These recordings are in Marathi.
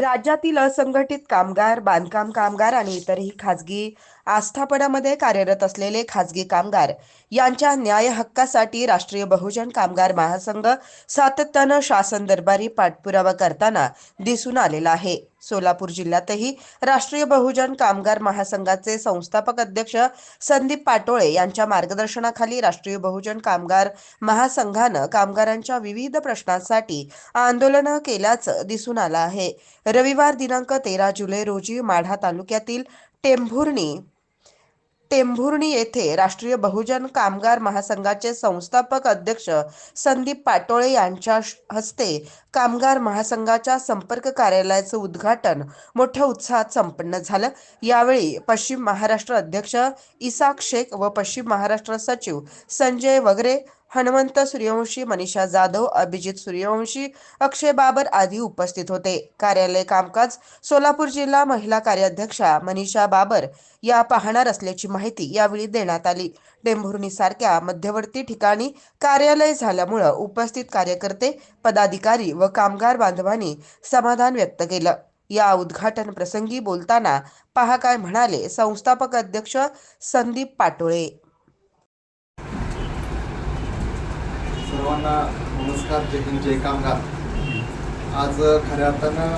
राज्यातील असंघटित कामगार बांधकाम कामगार आणि इतरही खाजगी आस्थापनामध्ये कार्यरत असलेले खाजगी कामगार यांच्या न्याय हक्कासाठी राष्ट्रीय बहुजन कामगार महासंघ सातत्यानं शासन दरबारी पाठपुरावा करताना दिसून आलेला आहे. सोलापूर जिल्ह्यातही राष्ट्रीय बहुजन कामगार महासंघाचे संस्थापक अध्यक्ष संदीप पाटोळे यांच्या मार्गदर्शनाखाली राष्ट्रीय बहुजन कामगार महासंघानं कामगारांच्या विविध प्रश्नांसाठी आंदोलनं केल्याचं दिसून आलं आहे. रविवार दिनांक तेरा जुलै रोजी माढा तालुक्यातील टेंभुर्णी टेंभुर्णी येथे राष्ट्रीय बहुजन कामगार महासंघाचे संस्थापक अध्यक्ष संदीप पाटोळे यांच्या श- हस्ते कामगार महासंघाच्या संपर्क कार्यालयाचं उद्घाटन मोठ्या उत्साहात संपन्न झालं. यावेळी पश्चिम महाराष्ट्र अध्यक्ष इसाक शेख व पश्चिम महाराष्ट्र सचिव संजय वगैरे हनुमंत सूर्यवंशी मनीषा जाधव अभिजित सूर्यवंशी अक्षय बाबर आदी उपस्थित होते. कार्यालय कामकाज सोलापूर जिल्हा महिला कार्याध्यक्षा मनीषा बाबर या पाहणार असल्याची माहिती यावेळी देण्यात आली. टेंभुर्णी सारख्या मध्यवर्ती ठिकाणी कार्यालय झाल्यामुळं उपस्थित कार्यकर्ते पदाधिकारी व कामगार बांधवांनी समाधान व्यक्त केलं. या उद्घाटन प्रसंगी बोलताना पहा काय म्हणाले संस्थापक अध्यक्ष संदीप पाटोळे. सर्वांना नमस्कार जय हिंद जय कामगार. आज खऱ्या अर्थानं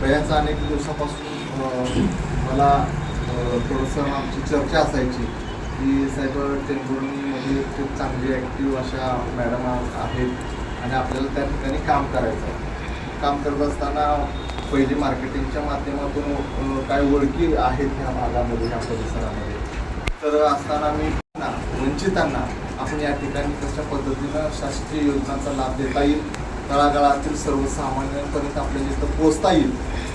बऱ्याच अनेक दिवसापासून मला थोडंसं आमची चर्चा असायची. की सायबर टेंभुर्णीमध्ये खूप चांगली ॲक्टिव्ह अशा मॅडम आहेत आणि आपल्याला त्या ठिकाणी काम करायचं आहे. काम करत असताना पहिली मार्केटिंगच्या माध्यमातून काय ओळखी आहेत ह्या भागामध्ये ह्या परिसरामध्ये. तर असताना मी ना वंचितांना आपण या ठिकाणी कशा पद्धतीनं शासकीय योजनांचा लाभ देता येईल तळागाळातील सर्वसामान्यांपर्यंत आपल्या जिथं पोचता येईल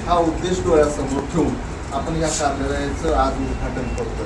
हा उद्देश डोळ्यासमोर ठेवून आपण या कार्यालयाचं आज उद्घाटन करतोय.